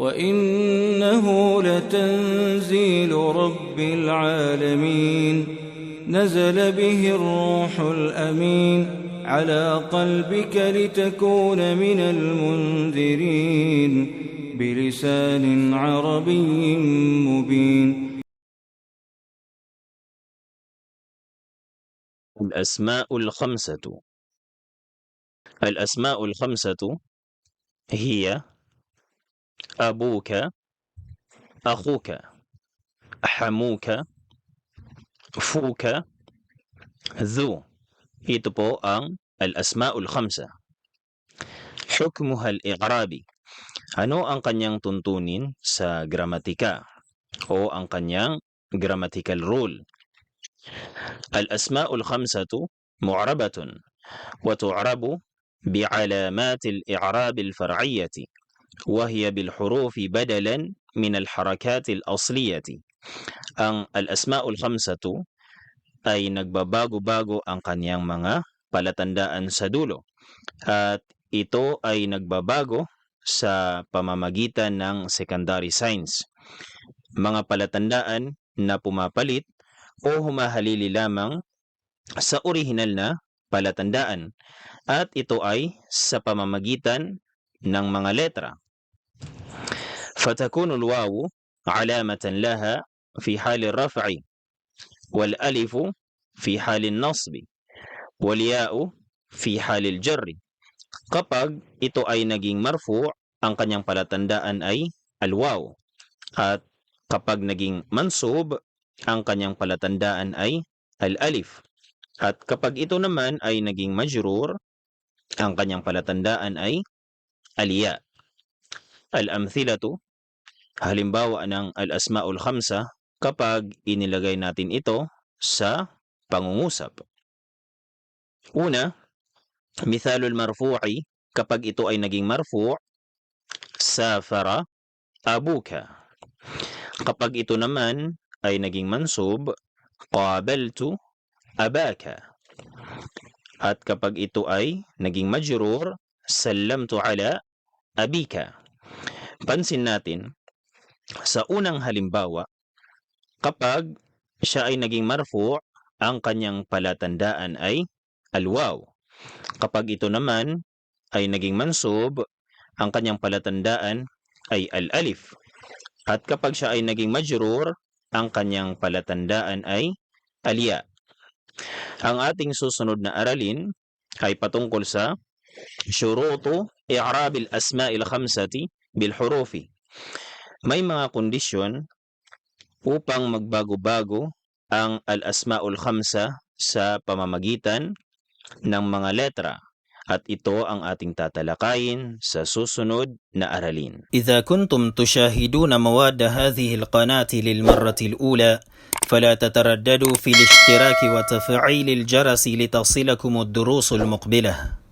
وإنه لتنزيل رب العالمين. نزل به الروح الأمين على قلبك لتكون من المنذرين بلسان عربي مبين. الأسماء الخمسة. الأسماء الخمسة هي أبوك أخوك حموك فوك. ذو يتبو أن الأسماء الخمسة. حكمها الإعرابي. أنو أن كان تنتونين سا جراماتيكا أو أن كان يان جراماتيكال رول. الأسماء الخمسة معربة وتعرب بعلامات الإعراب الفرعية. وهي بالحروف بدلا من الحركات الأصلية ang al-asma'ul khamsatu ay nagbabago-bago ang kanyang mga palatandaan sa dulo at ito ay nagbabago sa pamamagitan ng secondary signs mga palatandaan na pumapalit o humahalili lamang sa orihinal na palatandaan at ito ay sa pamamagitan ng mga letra. فتكون الواو علامة لها في حال الرفع والألف في حال النصب والياء في حال الجر. Kapag ito ay naging marfu, ang kanyang palatandaan ay alwaw. At kapag naging mansub, ang kanyang palatandaan ay al-alif. At kapag ito naman ay naging majrur, ang kanyang palatandaan ay aliya. Al-amthilatu, halimbawa ng al-asma'ul khamsa, kapag inilagay natin ito sa pangungusap. Una, mithalul marfu'i, kapag ito ay naging marfu' safara abuka. Kapag ito naman ay naging mansub, qabaltu abaka. At kapag ito ay naging majrur, sallamtu ala abika. Pansin natin, sa unang halimbawa, kapag siya ay naging marfu, ang kanyang palatandaan ay alwaw. Kapag ito naman ay naging mansub, ang kanyang palatandaan ay al-alif. At kapag siya ay naging majrur, ang kanyang palatandaan ay alya. Ang ating susunod na aralin ay patungkol sa syurutu i'rabil asma'il khamsati bil hurufi. May mga kondisyon upang magbago-bago ang al-asma'ul khamsa sa pamamagitan ng mga letra at ito ang ating tatalakayin sa susunod na aralin. إذا كنتم تشاهدون مواد هذه القناة للمرة الأولى فلا تترددوا في الاشتراك وتفعيل الجرس لتصلكم الدروس المقبلة